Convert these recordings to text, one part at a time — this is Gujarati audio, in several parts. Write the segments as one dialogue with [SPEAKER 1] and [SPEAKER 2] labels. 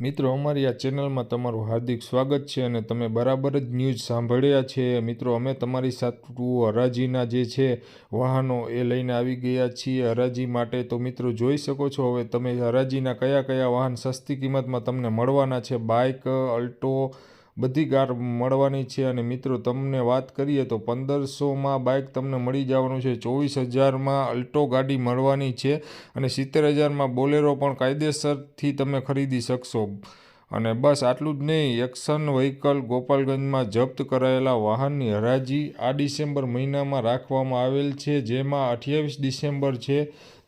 [SPEAKER 1] મિત્રો, અમારી આ ચેનલમાં તમારું હાર્દિક સ્વાગત છે અને તમે બરાબર જ ન્યૂઝ સાંભળ્યા છે. મિત્રો, અમે તમારી સાથે હરાજીના જે છે વાહનો એ લઈને આવી ગયા છીએ. હરાજી માટે તો મિત્રો જોઈ શકો છો, હવે તમે હરાજીના કયા કયા વાહન સસ્તી કિંમતમાં તમને મળવાના છે? બાઇક, અલ્ટો બધી કાર મળવાની છે અને મિત્રો, તમને વાત કરીએ તો પંદરસોમાં બાઇક તમને મળી જવાનું છે. ચોવીસ હજારમાં અલ્ટો ગાડી મળવાની છે અને સિત્તેર હજારમાં બોલેરો પણ કાયદેસરથી તમે ખરીદી શકશો. અને બસ આટલું જ નહીં, એક્શન વ્હીકલ ગોપાલગંજમાં જપ્ત કરાયેલા વાહનની હરાજી આ ડિસેમ્બર મહિનામાં રાખવામાં આવેલ છે, જેમાં અઠ્યાવીસ ડિસેમ્બર છે,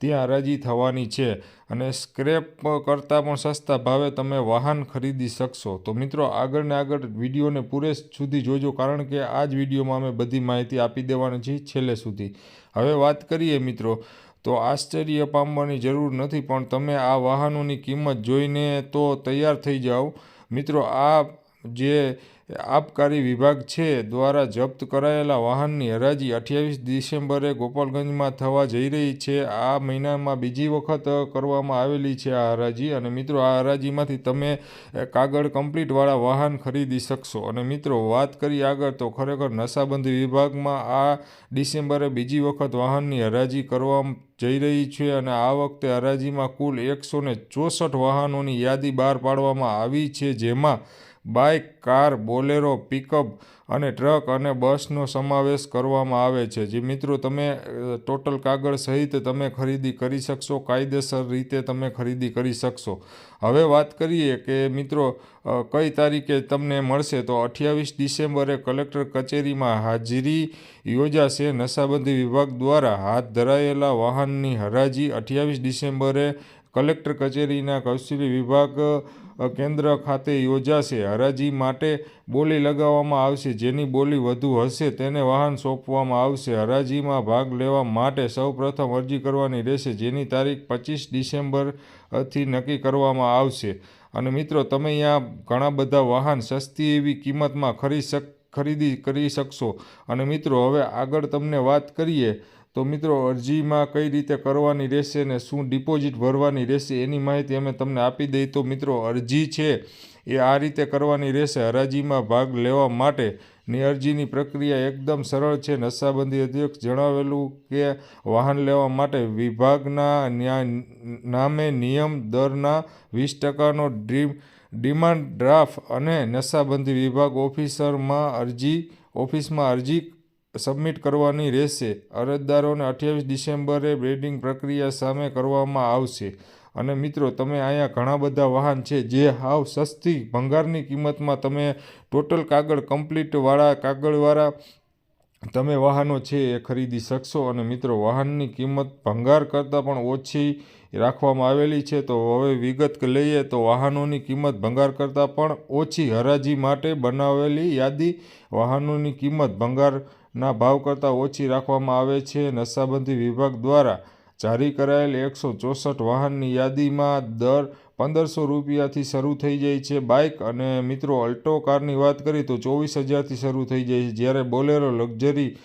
[SPEAKER 1] ત્યાં હરાજી થવાની છે અને સ્ક્રેપ કરતાં પણ સસ્તા ભાવે તમે વાહન ખરીદી શકશો. તો મિત્રો આગળ ને આગળ વિડીયોને પૂરે સુધી જોજો, કારણ કે આ જ વિડીયોમાં અમે બધી માહિતી આપી દેવાની છીએ છેલ્લે સુધી. હવે વાત કરીએ મિત્રો તો આશ્ચર્ય પામવાની જરૂર નથી, પણ તમે આ વાહનોની કિંમત જોઈને તો તૈયાર થઈ જાઓ. મિત્રો, આ જે આબકારી વિભાગ છે દ્વારા જપ્ત કરાયેલા વાહનની હરાજી અઠ્યાવીસ ડિસેમ્બરે ગોપાલગંજમાં થવા જઈ રહી છે. આ મહિનામાં બીજી વખત કરવામાં આવેલી છે આ હરાજી અને મિત્રો આ હરાજીમાંથી તમે કાગળ કમ્પ્લીટવાળા વાહન ખરીદી શકશો. અને મિત્રો વાત કરી આગળ તો ખરેખર નશાબંધી વિભાગમાં આ ડિસેમ્બરે બીજી વખત વાહનની હરાજી કરવા જઈ રહી છે અને આ વખતે હરાજીમાં કુલ એકસો ચોસઠ વાહનોની યાદી બહાર પાડવામાં આવી છે, જેમાં બાઇક, કાર, બોલેરો, પિકઅપ અને ટ્રક અને બસનો સમાવેશ કરવામાં આવે છે. જે મિત્રો, તમે ટોટલ કાગળ સહિત તમે ખરીદી કરી શકશો, કાયદેસર રીતે તમે ખરીદી કરી શકશો. હવે વાત કરીએ કે મિત્રો કઈ તારીખે તમને મળશે? તો અઠ્યાવીસ ડિસેમ્બરે કલેક્ટર કચેરીમાં હાજરી યોજાશે. નશાબંધી વિભાગ દ્વારા હાથ ધરાયેલા વાહનની હરાજી અઠ્યાવીસ ડિસેમ્બરે કલેક્ટર કચેરીના કૌશલ્ય વિભાગ કેન્દ્ર ખાતે યોજાશે. હરાજી માટે બોલી લગાવવામાં આવશે. જેની બોલી વધુ હશે તેને વાહન સોંપવામાં આવશે. હરાજીમાં ભાગ લેવા માટે સૌપ્રથમ અરજી કરવાની રહેશે, જેની તારીખ પચીસ ડિસેમ્બરથી નક્કી કરવામાં આવશે. અને મિત્રો, તમે અહીંયા ઘણા બધા વાહન સસ્તી એવી કિંમતમાં ખરીદ ખરીદી કરી શકશો. અને મિત્રો, હવે આગળ તમને વાત કરીએ તો મિત્રો, અરજીમાં કઈ રીતે કરવાની રહેશે ને શું ડિપોઝિટ ભરવાની રહેશે એની માહિતી અમે તમને આપી દઈ. તો મિત્રો, અરજી છે એ આ રીતે કરવાની રહેશે. હરાજીમાં ભાગ લેવા માટે ની અરજીની પ્રક્રિયા એકદમ સરળ છે. નશાબંધી અધ્યક્ષ જણાવેલું કે વાહન લેવા માટે વિભાગના નામે નિયમ દરના વીસ ટકાનો ડ્રીમ ડિમાન્ડ ડ્રાફ્ટ અને નશાબંધી વિભાગ ઓફિસરમાં અરજી, ઓફિસમાં અરજી સબમિટ કરવાની રહેશે. અરજદારોને અઠ્યાવીસ ડિસેમ્બરે બ્રેડિંગ પ્રક્રિયા સામે કરવામાં આવશે. અને મિત્રો, તમે અહીંયા ઘણા બધા વાહન છે જે હાવ સસ્તી ભંગારની કિંમતમાં તમે ટોટલ કાગળ કમ્પ્લીટવાળા કાગળવાળા તમે વાહનો છે એ ખરીદી શકશો. અને મિત્રો, વાહનની કિંમત ભંગાર કરતાં પણ ઓછી રાખવામાં આવેલી છે. તો હવે વિગત લઈએ તો વાહનોની કિંમત ભંગાર કરતાં પણ ઓછી હરાજી માટે બનાવેલી યાદી. વાહનોની કિંમત ભંગાર ના ભાવ કરતાં ઓછી રાખવામાં આવે છે. નશાબંધી વિભાગ દ્વારા જારી કરાયેલ એકસો ચોસઠ વાહનની યાદીમાં દર પંદરસો રૂપિયાથી શરૂ થઈ જાય છે બાઇક અને મિત્રો, અલ્ટો કારની વાત કરીએ તો ચોવીસ હજારથી શરૂ થઈ જાય છે. જ્યારે બોલેરો લક્ઝરી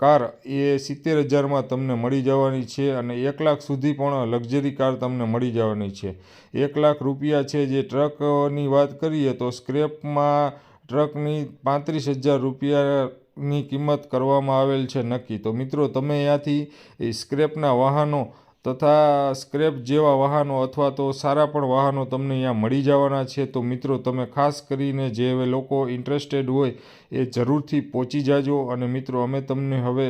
[SPEAKER 1] કાર એ સિત્તેર હજારમાં તમને મળી જવાની છે અને એક લાખ સુધી પણ લક્ઝરી કાર તમને મળી જવાની છે. એક લાખ રૂપિયા છે જે ટ્રકની વાત કરીએ તો સ્ક્રેપમાં ટ્રકની પાંત્રીસ હજાર રૂપિયા ની કિંમત કરવામાં આવેલ છે નક્કી. તો મિત્રો, તમે ત્યાંથી સ્ક્રેપના વાહનો તથા સ્ક્રેપ જેવા વાહનો અથવા તો સારા પણ વાહનો તમને અહીંયા મળી જવાના છે, તો મિત્રો, તમે ખાસ કરીને જે લોકો ઇન્ટરેસ્ટેડ હોય એ જરૂરથી પહોંચી જાજો અને મિત્રો, અમે તમને હવે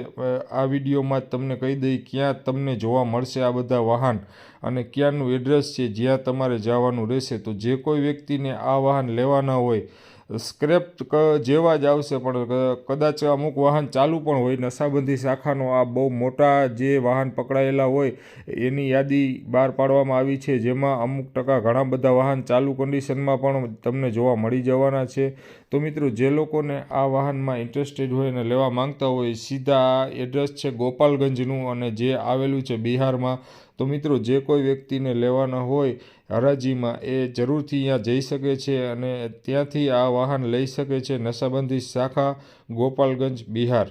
[SPEAKER 1] આ વિડીયોમાં જ તમને કહી દઈ ક્યાં તમને જોવા મળશે આ બધા વાહન અને ક્યાંનું એડ્રેસ છે જ્યાં તમારે જવાનું રહેશે. તો જે કોઈ વ્યક્તિને આ વાહન લેવાના હોય સ્ક્રેપ જેવા જ આવશે, પણ કદાચ અમુક વાહન ચાલુ પણ હોય. નશાબંધી શાખાનો આ બહુ મોટા જે વાહન પકડાયેલા હોય, એની યાદી બહાર પાડવામાં આવી છે. જેમાં અમુક ટકા ઘણા બધા વાહન ચાલુ કન્ડિશનમાં પણ તમને જોવા મળી જવાના છે. તો મિત્રો, જે લોકોને આ વાહનમાં ઇન્ટરેસ્ટેડ હોય અને લેવા માંગતા હોય, સીધા એડ્રેસ છે ગોપાલગંજનું અને જે આવેલું છે બિહારમાં. તો મિત્રો, જે કોઈ વ્યક્તિને લેવાના હોય, હરાજીમાં એ જરૂરથી અહીંયા જઈ શકે છે અને ત્યાંથી આ વાહન લઈ શકે છે નશાબંધી શાખા ગોપાલગંજ બિહાર.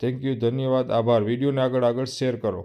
[SPEAKER 1] થેન્ક યુ ધન્યવાદ, આભાર. વિડીયોને આગળ આગળ શેર કરો.